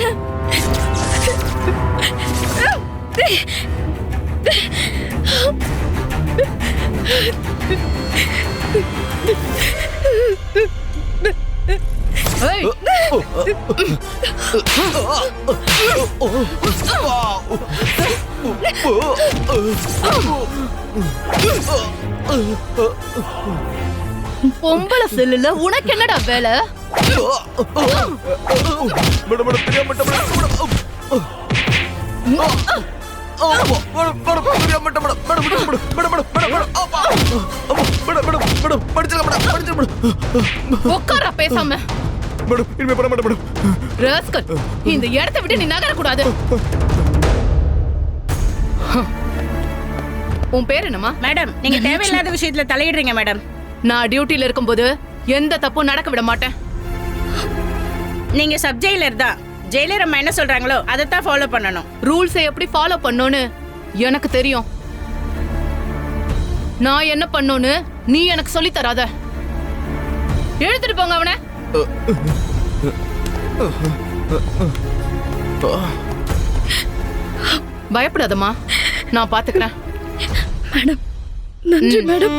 Oh! பொம்பளை செல்லுல உனக்கு என்னடா வேலை? உட்கார பேசாம. மேடம் இனிமே பண்ண மாட்டேன் மேடம் ராஸ்கல் இந்த இடத்தை விட்டு நீ நகர கூடாது உன் பேர் என்னம்மா? மேடம் நீங்க தேவையில்லாத விஷயத்துல தலையிடுறீங்க மேடம். நான் டியூட்டில இருக்கும்போது எந்த தப்பும் நடக்க விட மாட்டேன். நீங்க சப் ஜெயிலர் தான். ஜெயிலர் அம்மா என்ன சொல்றாங்களோ அதைத்தான் ஃபாலோ பண்ணணும். ரூல்ஸை எப்படி ஃபாலோ பண்ணோன்னு எனக்கு தெரியும். நான் என்ன பண்ணோன்னு நீ எனக்கு சொல்லி தராத. எழுத்துட்டு போங்க அவனை. பயப்படாதம்மா. நான் பாத்துக்கிறேன். மேடம் நன்றி மேடம்.